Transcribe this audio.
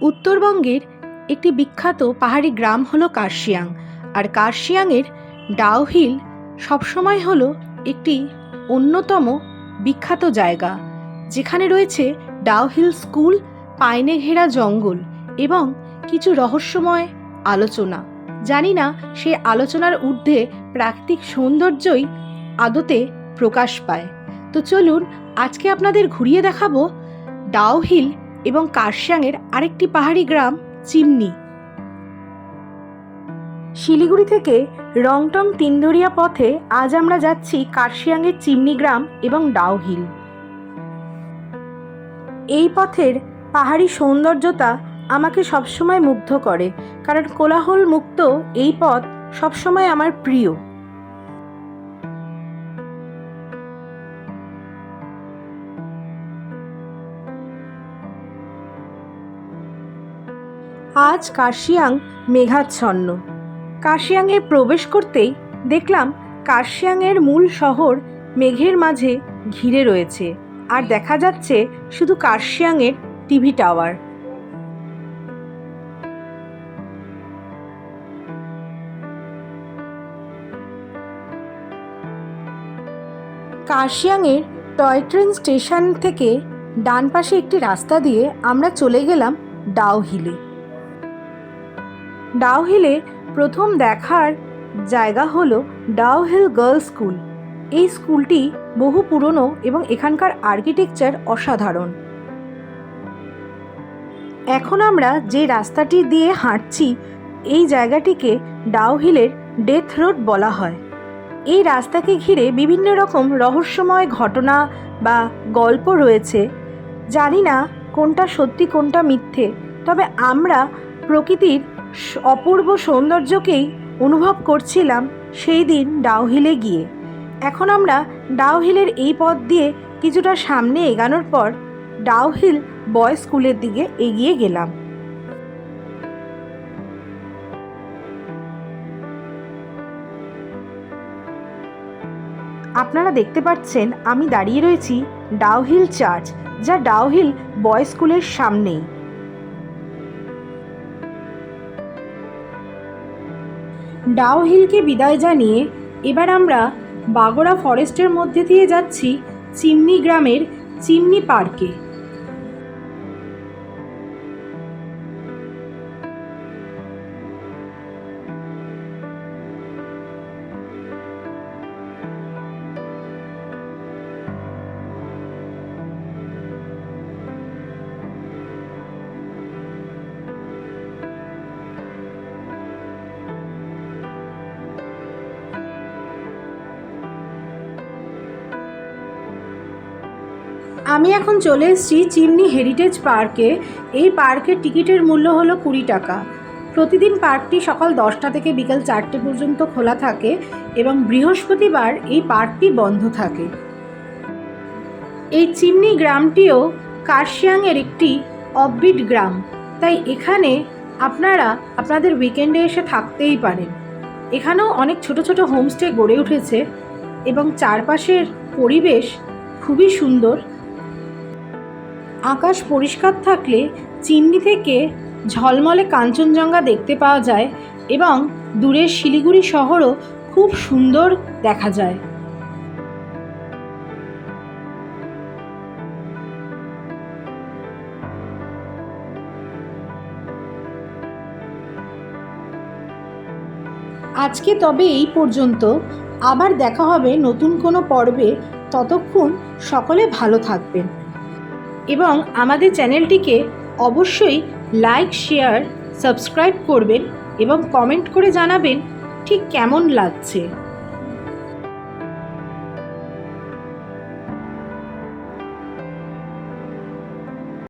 উত্তরবঙ্গের একটি বিখ্যাত পাহাড়ি গ্রাম হলো কার্শিয়াং। আর কার্শিয়াংয়ের ডাউহিল সবসময় হলো একটি অন্যতম বিখ্যাত জায়গা, যেখানে রয়েছে ডাউহিল স্কুল, পাইনে ঘেরা জঙ্গল এবং কিছু রহস্যময় আলোচনা। জানি না, সে আলোচনার ঊর্ধ্বে প্রাকৃতিক সৌন্দর্যই আদতে প্রকাশ পায়। তো চলুন, আজকে আপনাদের ঘুরিয়ে দেখাবো ডাউহিল এবং কার্শিয়াংয়ের আরেকটি পাহাড়ি গ্রাম চিমনি। শিলিগুড়ি থেকে রংটং তিনদরিয়া পথে আজ আমরা যাচ্ছি কার্শিয়াংয়ের চিমনি গ্রাম এবং ডাউহিল এই পথের পাহাড়ি সৌন্দর্যতা আমাকে সবসময় মুগ্ধ করে, কারণ কোলাহল মুক্ত এই পথ সবসময় আমার প্রিয়। আজ কাশিয়াং মেঘাচ্ছন্ন। কাশিয়াংয়ে প্রবেশ করতেই দেখলাম কাশিয়াংয়ের মূল শহর মেঘের মাঝে ঘিরে রয়েছে। আর দেখা যাচ্ছে শুধু কার্শিয়াংয়ের টিভি টাওয়ার। কার্শিয়াংয়ের টয় ট্রেন স্টেশন থেকে ডান পাশে একটি রাস্তা দিয়ে আমরা চলে গেলাম ডাউহিলে। ডাউহিলে প্রথম দেখার জায়গা হলো ডাউহিল গার্লস স্কুল। এই স্কুলটি বহু পুরনো এবং এখানকার আর্কিটেকচার অসাধারণ। এখন আমরা যে রাস্তাটি দিয়ে হাঁটছি, এই জায়গাটিকে ডাউহিলের ডেথ রোড বলা হয়। এই রাস্তাকে ঘিরে বিভিন্ন রকম রহস্যময় ঘটনা বা গল্প রয়েছে। জানি না কোনটা সত্যি, কোনটা মিথ্যে, তবে আমরা প্রকৃতির অপূর্ব সৌন্দর্যকেই অনুভব করছিলাম সেই দিন ডাউহিলে গিয়ে। এখন আমরা ডাউহিলের এই পথ দিয়ে কিছুটা সামনে এগানোর পর ডাউহিল বয় স্কুলের দিকে এগিয়ে গেলাম। আপনারা দেখতে পাচ্ছেন আমি দাঁড়িয়ে রয়েছি ডাউহিল চার্চ, যা ডাউহিল বয় স্কুলের সামনেই। ডাউহিলকে বিদায় জানিয়ে এবার আমরা বাগোড়া ফরেস্টের মধ্যে দিয়ে যাচ্ছি চিমনি গ্রামের চিমনি পার্কে। আমি এখন চলে এসেছি চিমনি হেরিটেজ পার্কে। এই পার্কের টিকিটের মূল্য হলো কুড়ি টাকা। প্রতিদিন পার্কটি সকাল দশটা থেকে বিকাল চারটে পর্যন্ত খোলা থাকে এবং বৃহস্পতিবার এই পার্কটি বন্ধ থাকে। এই চিমনি গ্রামটিও কার্শিয়াংয়ের একটি অববিট গ্রাম। তাই এখানে আপনারা আপনাদের উইকেন্ডে এসে থাকতেই পারেন। এখানেও অনেক ছোট ছোট হোমস্টে গড়ে উঠেছে এবং চারপাশের পরিবেশ খুবই সুন্দর। আকাশ পরিষ্কার থাকলে চিমনি থেকে ঝলমলে কাঞ্চনজঙ্ঘা দেখতে পাওয়া যায় এবং দূরের শিলিগুড়ি শহরও খুব সুন্দর দেখা যায়। আজকে তবে এই পর্যন্ত। আবার দেখা হবে নতুন কোনো পর্বে। ততক্ষণ সকলে ভালো থাকবেন। এবং আমাদের চ্যানেলটিকে অবশ্যই লাইক শেয়ার সাবস্ক্রাইব করবেন এবং কমেন্ট করে জানাবেন ঠিক কেমন লাগছে।